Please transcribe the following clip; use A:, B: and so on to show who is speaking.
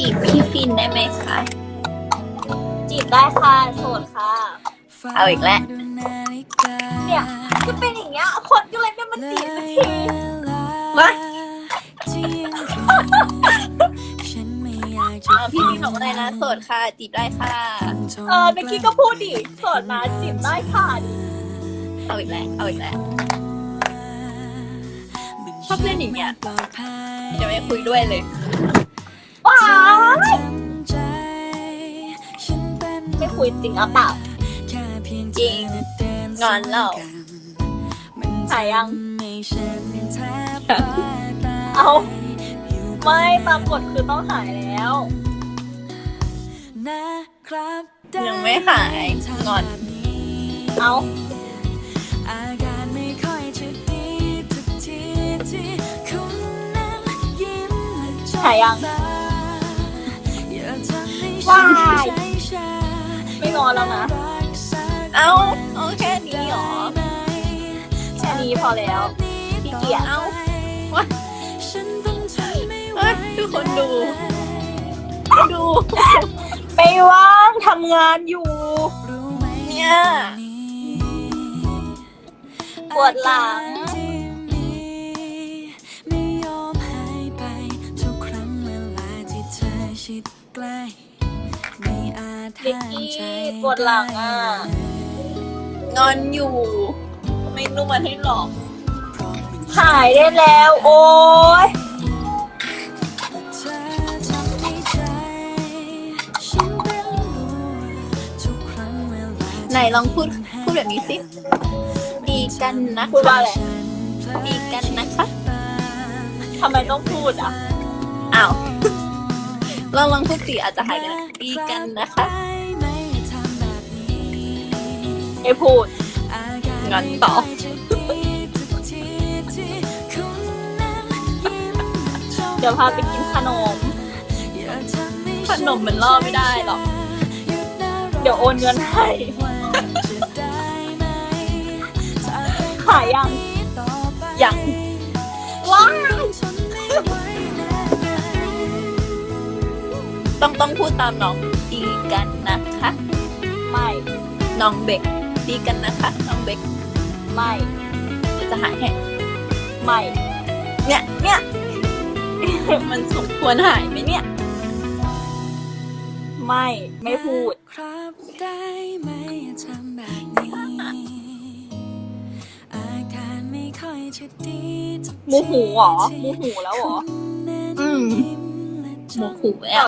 A: จีบพี่ฟินได้ไหมคะ
B: จีบได้ค่ะโสดค่ะ
A: เอาอีกแล้ว
B: เนี่ยจะเป็นอย่างเงี้ยคนก็เลยไม่มาจีบสักที
A: วะ
C: อ่า
A: อ่าพี่ฟินบอกว่าอะไรนะโสดค่ะ จีบได้ค่ะ
B: เออเมื่อกี้ก็พูดดิโสดมาจีบได้ค่ะดิ
A: เอาอีกแล้วเอาอีกแล้วชอบเล่นอย่างเงี้ยจะไม่คุยด้วยเลย
B: คุยจริงหรือเปล่า
A: จริงงอนแล้ว
B: หายยัง เอาไม่ตามกฎคือต้องหายแล้ว
A: ยังไม่หายงอน
B: เอา
C: อาการไม่ค่อยจะดีทุกทีที่คุณนั้นยิ้มและจ้อง
B: หายยัง
C: ตาอย่าทำให้
B: ว้า
C: ฉัน
B: ย
C: ใจชา
B: ไม่ งอนแล้วนะ
C: รักสัก
A: เอาเอาแค่นี้เหรอ
C: ไหน
B: แค่นี้พอแล้วขี้เกียจ
A: เอา
C: ฉันต้องทนไม่ไหว
A: เอ้ยทุกคนดู ดู
B: ไม่ว่างทำงานอยู่
C: รู้ไหม
A: เนี่ย
B: ปวดหลัง
C: ที่มีไม่ยอมหายไปทุกครั้งเวลาที่เธอชิดใกล้ไม่อาจ
B: เด็ก
C: ห้าม
B: กี้
C: ใจ
B: ปวดหลังอะ
A: งอนอยู่ ไม่รู้มันให้หลอก
B: หายได้แล้ว โอ้ย
C: เธอทำให้ใจฉันเป็นรัวทุกครั้งเวลา
A: ไหนลองพูดพูดแบบนี้สิ ดีกันนะ
B: พูดว่าอะไร
A: ดีกันนะคะ
B: ทำไมต้องพูดอะ
A: อ้าว ลองลองพูดสิอาจจะหายกันดีกันนะคะ
C: ไม่ทำแบบนี้
B: ไอ้พูด
A: งอนต่อ
B: เดี๋ยวพาไปกินขนม
A: ขนมมันล่อไม่ได้หรอก
B: เดี๋ยวโอนเงินให้หายยัง
A: ยัง ต้องต้องพูดตามน้องดีกันนะคะ
B: ไม่
A: น้องเบกดีกันนะคะน้องเบก
B: ไม่
A: เดี๋ยวจะหายให้
B: ไม่
A: เนี่ยเนี่ยมันสมควรหายไหมเนี่ย
B: ไม่ไม่พูด
C: ครับได้ไหมทำแบบนี้อาการไม่ค่อยจะดีทุก
B: โมโหเหรอโมโหแล้วเหรอ
C: คนนั้น
A: อืม
C: ยิ้มและ
A: โมขู่แล้ว